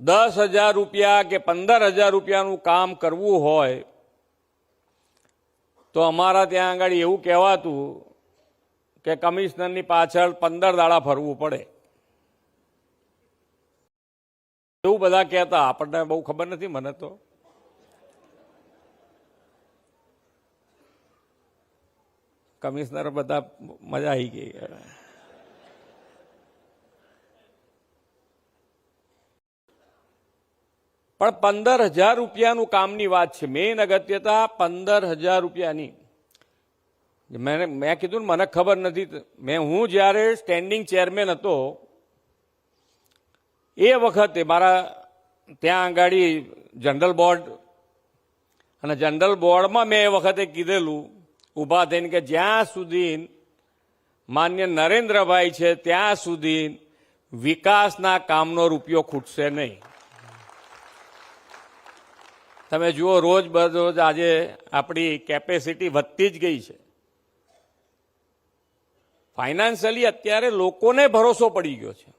દસ હજાર રૂપિયા કે પંદર હજાર રૂપિયાનું કામ કરવું હોય, તો અમારા ત્યાં આગળ એવું કહેવાતું કે કમિશનરની પાછળ પંદર દાડા ફરવું પડે. એવું બધા કહેતા, આપણને બહુ ખબર નથી મને તો. કમિશનર બધા મજા આવી ગઈ. પણ પંદર હજાર રૂપિયાનું કામની વાત છે. મેઇન અગત્યતા પંદર હજાર રૂપિયાની. મેં મેં કીધું ને મને ખબર નથી. મેં, હું જ્યારે સ્ટેન્ડિંગ ચેરમેન હતો, એ વખતે મારા ત્યાં આગાડી જનરલ બોર્ડ અને જનરલ બોર્ડમાં મેં એ વખતે કીધેલું, ઊભા થઈને કે જ્યાં સુધી માન્ય નરેન્દ્રભાઈ છે, ત્યાં સુધી વિકાસના કામનો રૂપિયો ખૂટશે નહીં. તમે જુઓ, રોજ બરોજ આજે આપણી કેપેસિટી વધતી જ ગઈ છે. ફાઇનાન્શિયલી અત્યારે લોકોને ભરોસો પડી ગયો છે.